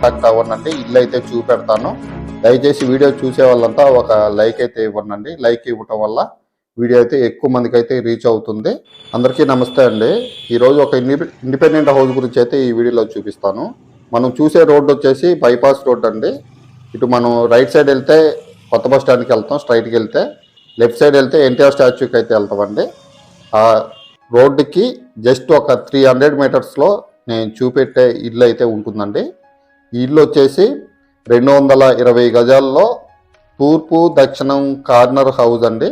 Contact కావాలంటే ఇల్లు అయితే చూపెడతాను. దయచేసి వీడియో చూసే వాళ్ళంతా ఒక లైక్ అయితే ఇవ్వండి లైక్ ఇవ్వటం వల్ల వీడియో అయితే ఎక్కువ మందికి అయితే రీచ్ అవుతుంది. అందరికీ నమస్తే అండి. ఈరోజు ఒక ఇండి- ఇండిపెండెంట్ హౌస్ గురించి అయితే ఈ వీడియోలో చూపిస్తాను. మనం చూసే రోడ్డు వచ్చేసి బైపాస్ రోడ్ అండి. ఇటు మనం రైట్ సైడ్ వెళ్తే కొత్త బస్ స్టాండ్కి వెళ్తాం స్ట్రైట్కి వెళ్తే. లెఫ్ట్ సైడ్ వెళ్తే ఎన్టీఆర్ స్టాచ్యూకి అయితే వెళ్తామండి. ఆ రోడ్డుకి జస్ట్ ఒక త్రీ హండ్రెడ్ మీటర్స్లో నేను చూపెట్టే ఇల్లు అయితే ఉంటుందండి. ఈ ఇల్లు వచ్చేసి రెండు వందల ఇరవై గజాల్లో తూర్పు దక్షిణం కార్నర్ హౌస్ అండి.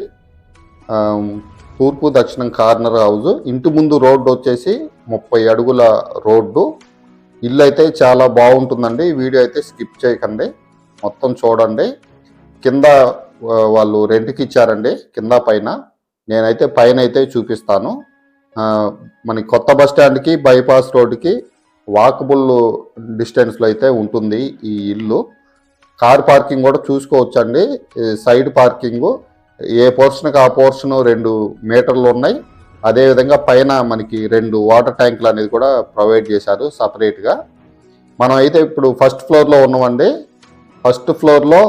తూర్పు దక్షిణం కార్నర్ హౌస్ ఇంటి ముందు రోడ్డు వచ్చేసి ముప్పై అడుగుల రోడ్డు. ఇల్లు అయితే చాలా బాగుంటుందండి వీడియో అయితే స్కిప్ చేయకండి. మొత్తం చూడండి. కింద వాళ్ళు రెంట్కి ఇచ్చారండి కింద పైన. నేనైతే పైన అయితే చూపిస్తాను మన కొత్త బస్ స్టాండ్కి బైపాస్ రోడ్డుకి వాకబుల్ డిస్టెన్స్లో అయితే ఉంటుంది ఈ ఇల్లు. కార్ పార్కింగ్ కూడా చూసుకోవచ్చండి. Side parking. ఏ పోర్షన్కి ఆ పోర్షన్ రెండు మీటర్లు ఉన్నాయి. అదేవిధంగా పైన మనకి రెండు వాటర్ ట్యాంకులు అనేది కూడా ప్రొవైడ్ చేశారు సపరేట్గా. మనం అయితే ఇప్పుడు ఫస్ట్ ఫ్లోర్లో ఉన్నామండి. ఫస్ట్ ఫ్లోర్లో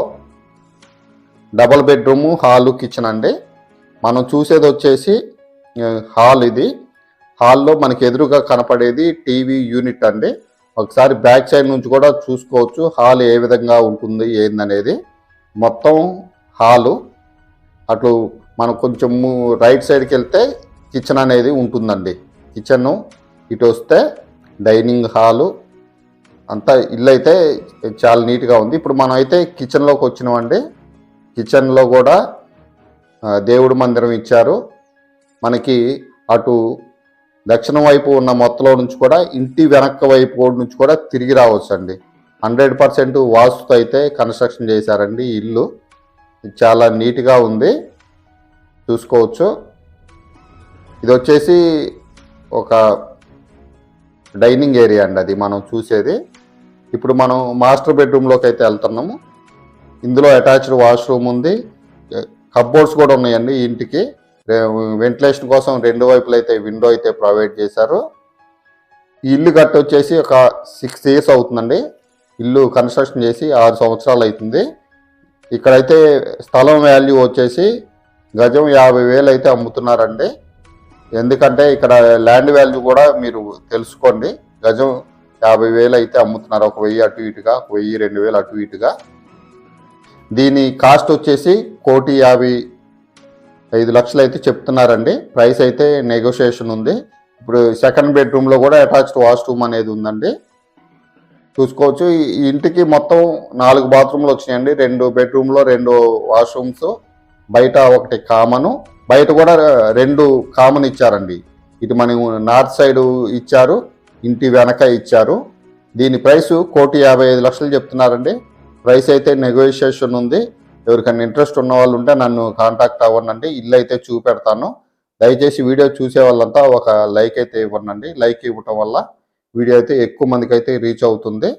డబల్ బెడ్రూమ్ హాలు కిచెన్ అండి. మనం చూసేది వచ్చేసి హాల్ ఇది. హాల్లో మనకి ఎదురుగా కనపడేది టీవీ యూనిట్ అండి. ఒకసారి బ్యాక్ సైడ్ నుంచి కూడా చూసుకోవచ్చు హాల్ ఏ విధంగా ఉంటుంది ఏందనేది. మొత్తం హాలు. అటు మనం కొంచెం రైట్ సైడ్కి వెళ్తే కిచెన్ అనేది ఉంటుందండి. కిచెన్. ఇటు వస్తే డైనింగ్ హాలు. అంతా ఇల్లు అయితే చాలా నీట్గా ఉంది. ఇప్పుడు మనం అయితే కిచెన్లోకి వచ్చినామండి. కిచెన్లో కూడా దేవుడు దేవుడి మందిరం ఇచ్చారు. మనకి అటు దక్షిణం వైపు ఉన్న మొత్తలో నుంచి కూడా ఇంటి వెనక వైపు నుంచి కూడా తిరిగి రావచ్చు అండి హండ్రెడ్ పర్సెంట్ వాస్తుతో అయితే కన్స్ట్రక్షన్ చేశారండి ఇల్లు. చాలా నీట్గా ఉంది. చూసుకోవచ్చు. ఇది వచ్చేసి ఒక డైనింగ్ ఏరియా అండి అది మనం చూసేది. ఇప్పుడు మనం మాస్టర్ బెడ్రూమ్లోకి అయితే వెళ్తున్నాము. ఇందులో అటాచ్డ్ వాష్రూమ్ ఉంది. కప్బోర్డ్స్ కూడా ఉన్నాయండి ఇంటికి. వెంటిలేషన్ కోసం రెండు వైపులు అయితే విండో అయితే ప్రొవైడ్ చేశారు. ఈ ఇల్లు కట్టి వచ్చేసి ఒక సిక్స్ ఇయర్స్ అవుతుందండి. ఇల్లు కన్స్ట్రక్షన్ చేసి ఆరు సంవత్సరాలు అవుతుంది. ఇక్కడైతే స్థలం వాల్యూ వచ్చేసి గజం యాభై వేలు అయితే అమ్ముతున్నారండి. ఎందుకంటే ఇక్కడ ల్యాండ్ వాల్యూ కూడా మీరు తెలుసుకోండి. గజం యాభై వేలు అయితే అమ్ముతున్నారు. ఒక వెయ్యి అటు ఇటుగా ఒక వెయ్యి రెండు వేలు అటు ఇటుగా. దీని కాస్ట్ వచ్చేసి కోటి యాభై ఐదు లక్షలు అయితే చెప్తున్నారండి. ప్రైస్ అయితే నెగోషియేషన్ ఉంది. ఇప్పుడు సెకండ్ బెడ్రూమ్లో కూడా అటాచ్డ్ వాష్రూమ్ అనేది ఉందండి. చూసుకోవచ్చు. ఈ ఇంటికి మొత్తం నాలుగు బాత్రూమ్లు వచ్చినాయండి. రెండు బెడ్రూమ్లో రెండు వాష్రూమ్స్. బయట ఒకటి కామను. బయట కూడా రెండు కామన్ ఇచ్చారండి. ఇటు మనం నార్త్ సైడ్ ఇచ్చారు. ఇంటి వెనక ఇచ్చారు. దీని ప్రైస్ కోటి యాభై ఐదు లక్షలు చెప్తున్నారండి. ప్రైస్ అయితే నెగోషియేషన్ ఉంది. ఎవరికైనా ఇంట్రెస్ట్ ఉన్న వాళ్ళు ఉంటే నన్ను కాంటాక్ట్ అవ్వనండి ఇల్లు అయితే చూపెడతాను. దయచేసి వీడియో చూసే వాళ్ళంతా ఒక లైక్ అయితే ఇవ్వనండి లైక్ ఇవ్వటం వల్ల వీడియో అయితే ఎక్కువ మందికి అయితే రీచ్ అవుతుంది.